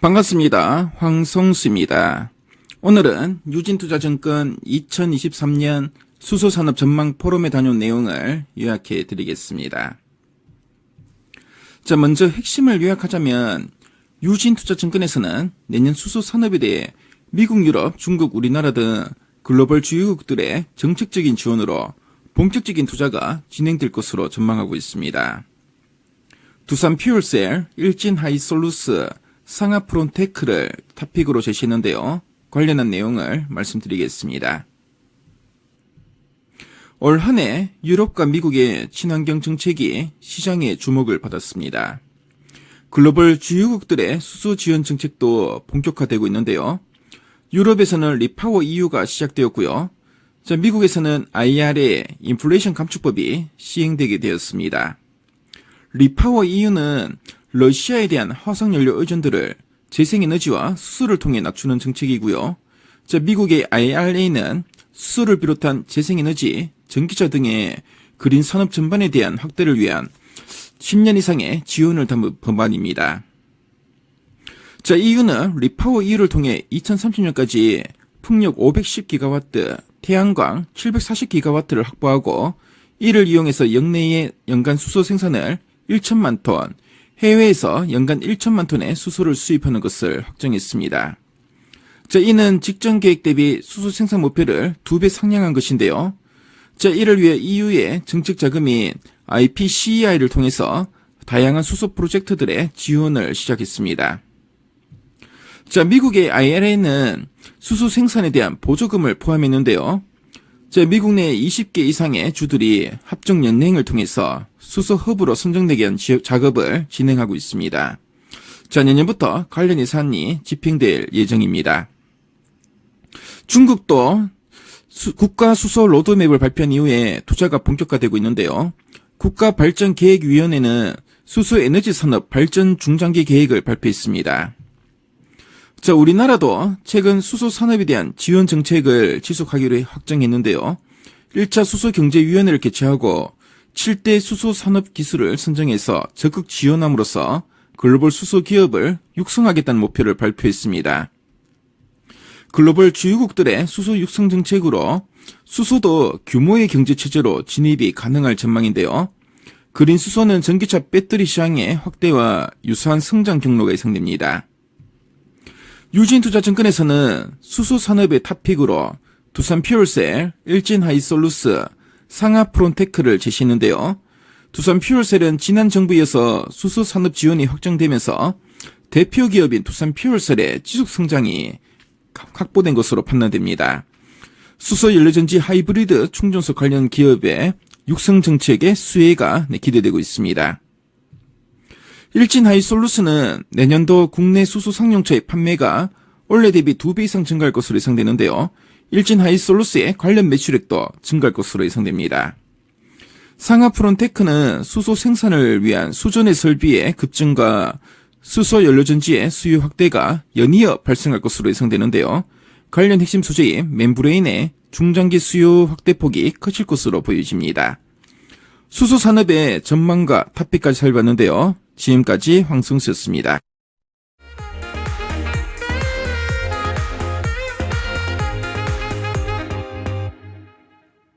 반갑습니다. 황성수입니다. 오늘은 유진투자증권 2023년 수소산업 전망 포럼에 다녀온 내용을 요약해 드리겠습니다. 자, 먼저 핵심을 요약하자면 유진투자증권에서는 내년 수소산업에 대해 미국, 유럽, 중국, 우리나라 등 글로벌 주요국들의 정책적인 지원으로 본격적인 투자가 진행될 것으로 전망하고 있습니다. 두산 퓨얼셀, 일진 하이솔루스, 상하프론 테크를 탑픽으로 제시했는데요. 관련한 내용을 말씀드리겠습니다. 올 한 해 유럽과 미국의 친환경 정책이 시장의 주목을 받았습니다. 글로벌 주요국들의 수소 지원 정책도 본격화되고 있는데요. 유럽에서는 리파워 EU가 시작되었고요. 자, 미국에서는 IRA 인플레이션 감축법이 시행되게 되었습니다. 리파워 EU는 러시아에 대한 화석연료 의존도를 재생에너지와 수소를 통해 낮추는 정책이고요. 자, 미국의 IRA는 수소를 비롯한 재생에너지, 전기차 등의 그린 산업 전반에 대한 확대를 위한 10년 이상의 지원을 담은 법안입니다. 자, EU는 리파워 EU를 통해 2030년까지 풍력 510기가와트, 태양광 740기가와트를 확보하고 이를 이용해서 역내의 연간 수소 생산을 1천만 톤, 해외에서 연간 1천만 톤의 수소를 수입하는 것을 확정했습니다. 자, 이는 직전 계획 대비 수소 생산 목표를 두배 상향한 것인데요. 자, 이를 위해 EU의 정책 자금인 IPCEI를 통해서 다양한 수소 프로젝트들의 지원을 시작했습니다. 자, 미국의 IRA는 수소 생산에 대한 보조금을 포함했는데요. 자, 미국 내 20개 이상의 주들이 합종 연맹을 통해서 수소 허브로 선정되게 한 지- 작업을 진행하고 있습니다. 자, 내년부터 관련 예산이 집행될 예정입니다. 중국도 수- 국가 수소 로드맵을 발표한 이후에 투자가 본격화되고 있는데요. 국가발전계획위원회는 수소 에너지 산업 발전 중장기 계획을 발표했습니다. 자, 우리나라도 최근 수소 산업에 대한 지원 정책을 지속하기로 확정했는데요. 1차 수소 경제위원회를 개최하고 7대 수소 산업 기술을 선정해서 적극 지원함으로써 글로벌 수소 기업을 육성하겠다는 목표를 발표했습니다. 글로벌 주요국들의 수소 육성 정책으로 수소도 규모의 경제 체제로 진입이 가능할 전망인데요. 그린 수소는 전기차 배터리 시장의 확대와 유사한 성장 경로가 예상됩니다. 유진투자증권에서는 수소 산업의 탑픽으로 두산 퓨얼셀, 일진 하이솔루스, 상하 프론테크를 제시했는데요. 두산 퓨얼셀은 지난 정부에서 수소 산업 지원이 확정되면서 대표 기업인 두산 퓨얼셀의 지속 성장이 확보된 것으로 판단됩니다. 수소 연료전지 하이브리드 충전소 관련 기업의 육성 정책의 수혜가 네, 기대되고 있습니다. 일진 하이솔루스는 내년도 국내 수소 상용차의 판매가 올해 대비 2배 이상 증가할 것으로 예상되는데요. 일진 하이솔루스의 관련 매출액도 증가할 것으로 예상됩니다. 상하 프론테크는 수소 생산을 위한 수전의 설비의 급증과 수소 연료전지의 수요 확대가 연이어 발생할 것으로 예상되는데요. 관련 핵심 소재인 멤브레인의 중장기 수요 확대폭이 커질 것으로 보여집니다. 수소 산업의 전망과 탑픽까지 살펴봤는데요. 지금까지 황승수였습니다.